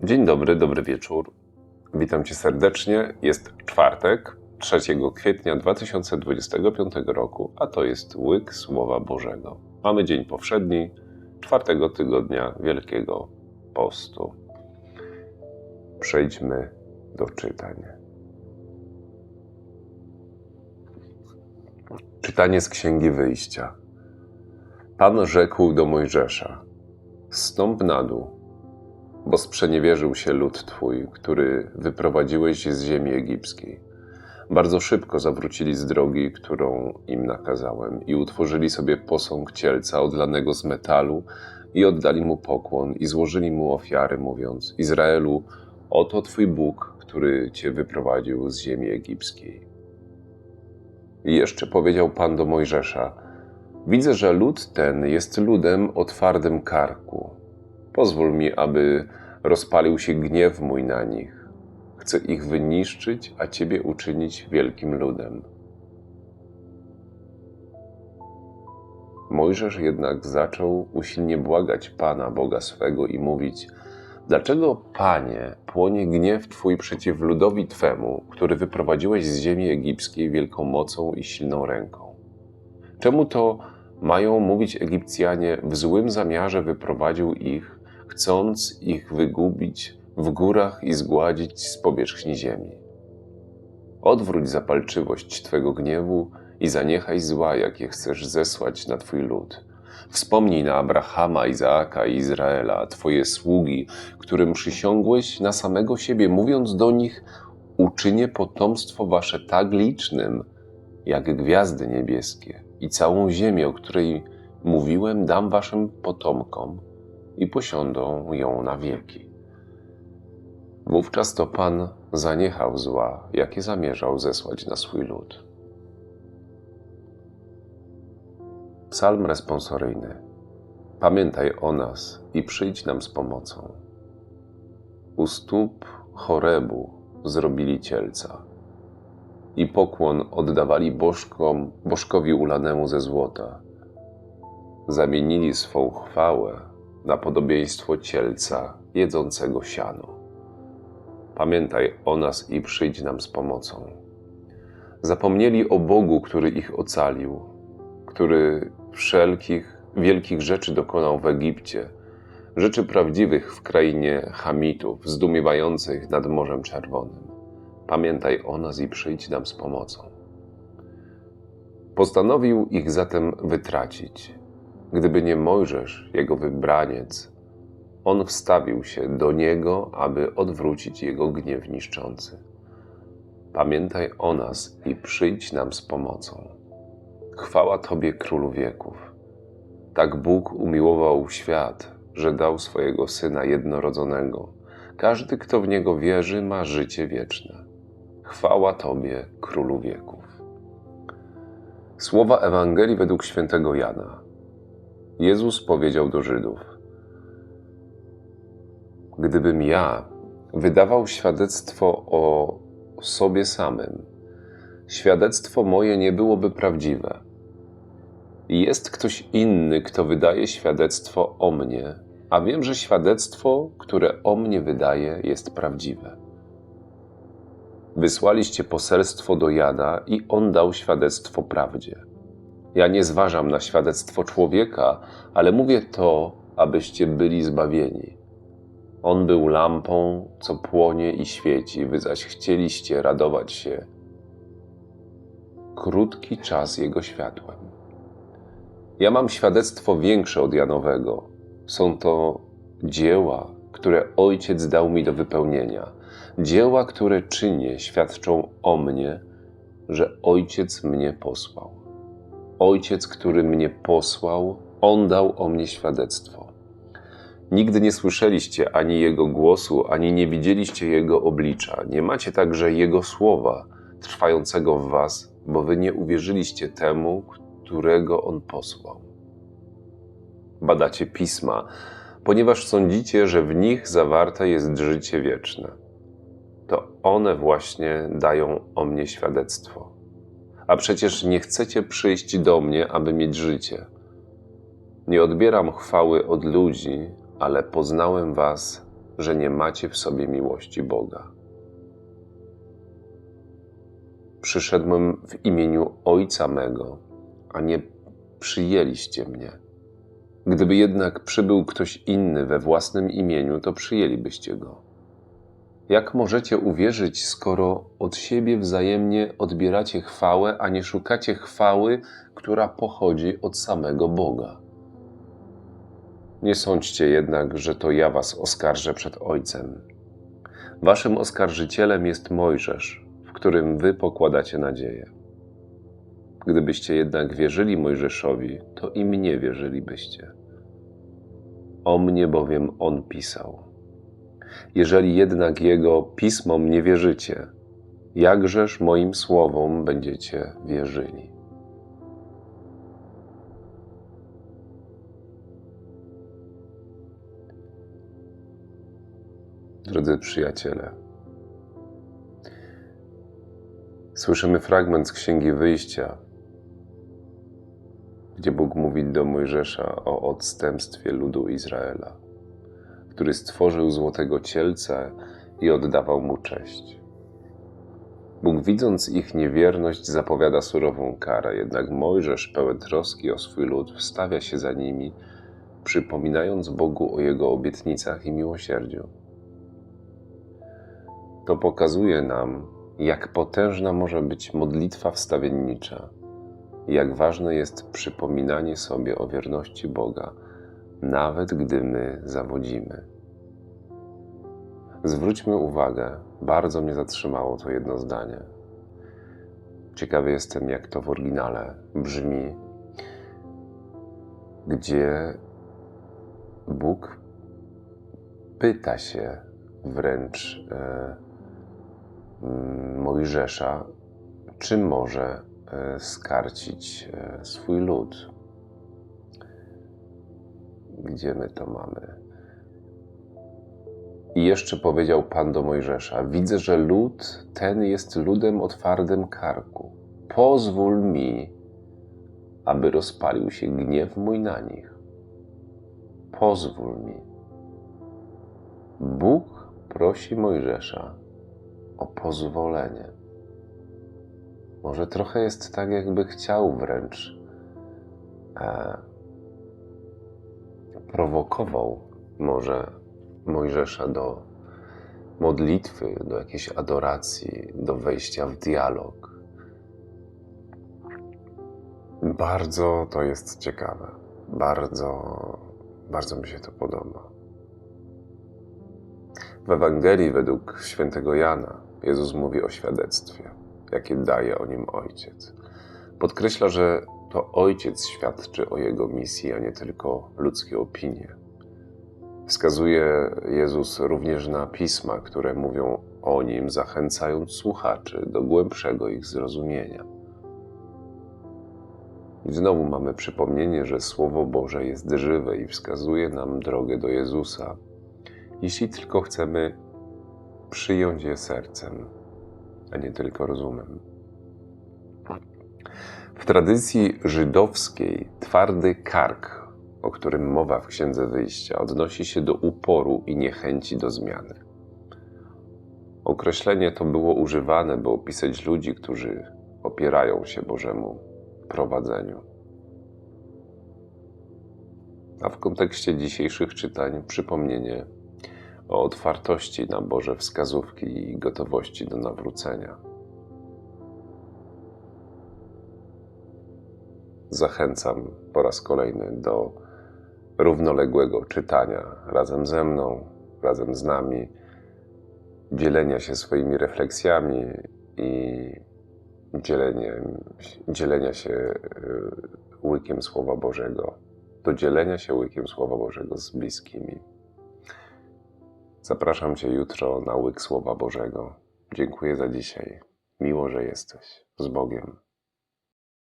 Dzień dobry, dobry wieczór. Witam Cię serdecznie. Jest czwartek, 3 kwietnia 2025 roku, a to jest łyk Słowa Bożego. Mamy dzień powszedni, czwartego tygodnia Wielkiego Postu. Przejdźmy do czytań. Czytanie z Księgi Wyjścia. Pan rzekł do Mojżesza: Stąp na dół, bo sprzeniewierzył się lud Twój, który wyprowadziłeś z ziemi egipskiej. Bardzo szybko zawrócili z drogi, którą im nakazałem, i utworzyli sobie posąg cielca odlanego z metalu, i oddali mu pokłon, i złożyli mu ofiary, mówiąc: Izraelu, oto Twój Bóg, który Cię wyprowadził z ziemi egipskiej. I jeszcze powiedział Pan do Mojżesza: Widzę, że lud ten jest ludem o twardym karku. Pozwól mi, aby rozpalił się gniew mój na nich. Chcę ich wyniszczyć, a Ciebie uczynić wielkim ludem. Mojżesz jednak zaczął usilnie błagać Pana, Boga swego, i mówić: Dlaczego, Panie, płonie gniew Twój przeciw ludowi Twemu, który wyprowadziłeś z ziemi egipskiej wielką mocą i silną ręką? Czemu to mają mówić Egipcjanie, w złym zamiarze wyprowadził ich, chcąc ich wygubić w górach i zgładzić z powierzchni ziemi? Odwróć zapalczywość Twego gniewu i zaniechaj zła, jakie chcesz zesłać na Twój lud. Wspomnij na Abrahama, Izaaka i Izraela, Twoje sługi, którym przysiągłeś na samego siebie, mówiąc do nich: Uczynię potomstwo Wasze tak licznym, jak gwiazdy niebieskie, i całą ziemię, o której mówiłem, dam Waszym potomkom i posiądą ją na wieki. Wówczas to Pan zaniechał zła, jakie zamierzał zesłać na swój lud. Psalm responsoryjny. Pamiętaj o nas i przyjdź nam z pomocą. U stóp Chorebu zrobili cielca i pokłon oddawali bożkom, bożkowi ulanemu ze złota. Zamienili swą chwałę na podobieństwo cielca jedzącego siano. Pamiętaj o nas i przyjdź nam z pomocą. Zapomnieli o Bogu, który ich ocalił, który wszelkich wielkich rzeczy dokonał w Egipcie, rzeczy prawdziwych w krainie Hamitów, zdumiewających nad Morzem Czerwonym. Pamiętaj o nas i przyjdź nam z pomocą. Postanowił ich zatem wytracić. Gdyby nie Mojżesz, jego wybraniec, on wstawił się do niego, aby odwrócić jego gniew niszczący. Pamiętaj o nas i przyjdź nam z pomocą. Chwała Tobie, Królu wieków. Tak Bóg umiłował świat, że dał swojego Syna jednorodzonego. Każdy, kto w Niego wierzy, ma życie wieczne. Chwała Tobie, Królu wieków. Słowa Ewangelii według świętego Jana. Jezus powiedział do Żydów: Gdybym ja wydawał świadectwo o sobie samym, świadectwo moje nie byłoby prawdziwe. Jest ktoś inny, kto wydaje świadectwo o mnie, a wiem, że świadectwo, które o mnie wydaje, jest prawdziwe. Wysłaliście poselstwo do Jana i on dał świadectwo prawdzie. Ja nie zważam na świadectwo człowieka, ale mówię to, abyście byli zbawieni. On był lampą, co płonie i świeci, wy zaś chcieliście radować się krótki czas jego światłem. Ja mam świadectwo większe od Janowego. Są to dzieła, które Ojciec dał mi do wypełnienia. Dzieła, które czynię, świadczą o mnie, że Ojciec mnie posłał. Ojciec, który mnie posłał, On dał o mnie świadectwo. Nigdy nie słyszeliście ani Jego głosu, ani nie widzieliście Jego oblicza. Nie macie także Jego słowa trwającego w Was, bo Wy nie uwierzyliście temu, którego On posłał. Badacie pisma, ponieważ sądzicie, że w nich zawarte jest życie wieczne. To one właśnie dają o mnie świadectwo. A przecież nie chcecie przyjść do mnie, aby mieć życie. Nie odbieram chwały od ludzi, ale poznałem Was że nie macie w sobie miłości Boga. Przyszedłem w imieniu Ojca mego, a nie przyjęliście mnie. Gdyby jednak przybył ktoś inny we własnym imieniu, to przyjęlibyście go. Jak możecie uwierzyć, skoro od siebie wzajemnie odbieracie chwałę, a nie szukacie chwały, która pochodzi od samego Boga? Nie sądźcie jednak, że to ja was oskarżę przed Ojcem. Waszym oskarżycielem jest Mojżesz, w którym wy pokładacie nadzieję. Gdybyście jednak wierzyli Mojżeszowi, to i mnie wierzylibyście. O mnie bowiem on pisał. Jeżeli jednak jego pismom nie wierzycie, jakżeż moim słowom będziecie wierzyli? Drodzy przyjaciele, słyszymy fragment z Księgi Wyjścia, gdzie Bóg mówi do Mojżesza o odstępstwie ludu Izraela, który stworzył złotego cielca i oddawał mu cześć. Bóg, widząc ich niewierność, zapowiada surową karę, jednak Mojżesz, pełen troski o swój lud, wstawia się za nimi, przypominając Bogu o jego obietnicach i miłosierdziu. To pokazuje nam, jak potężna może być modlitwa wstawiennicza, jak ważne jest przypominanie sobie o wierności Boga, nawet gdy my zawodzimy. Zwróćmy uwagę, bardzo mnie zatrzymało to jedno zdanie. Ciekawy jestem, jak to w oryginale brzmi, gdzie Bóg pyta się wręcz e, Mojżesza, czy może e, skarcić e, swój lud. Gdzie my to mamy? I jeszcze powiedział Pan do Mojżesza: Widzę, że lud ten jest ludem o twardym karku. Pozwól mi, aby rozpalił się gniew mój na nich. Pozwól mi. Bóg prosi Mojżesza o pozwolenie. Może trochę jest tak, jakby chciał wręcz e, prowokował może Mojżesza do modlitwy, do jakiejś adoracji, do wejścia w dialog. Bardzo to jest ciekawe. Bardzo, bardzo mi się to podoba. W Ewangelii według świętego Jana Jezus mówi o świadectwie, jakie daje o nim Ojciec. Podkreśla, że to Ojciec świadczy o Jego misji, a nie tylko ludzkie opinie. Wskazuje Jezus również na pisma, które mówią o Nim, zachęcając słuchaczy do głębszego ich zrozumienia. I znowu mamy przypomnienie, że Słowo Boże jest żywe i wskazuje nam drogę do Jezusa, jeśli tylko chcemy przyjąć je sercem, a nie tylko rozumem. W tradycji żydowskiej twardy kark, o którym mowa w Księdze Wyjścia, odnosi się do uporu i niechęci do zmiany. Określenie to było używane, by opisać ludzi, którzy opierają się Bożemu prowadzeniu. A w kontekście dzisiejszych czytań przypomnienie o otwartości na Boże wskazówki i gotowości do nawrócenia. Zachęcam po raz kolejny do równoległego czytania razem ze mną, razem z nami, dzielenia się swoimi refleksjami i dzielenia, dzielenia się y, łykiem Słowa Bożego, do dzielenia się łykiem Słowa Bożego z bliskimi. Zapraszam Cię jutro na łyk Słowa Bożego. Dziękuję za dzisiaj. Miło, że jesteś. Z Bogiem.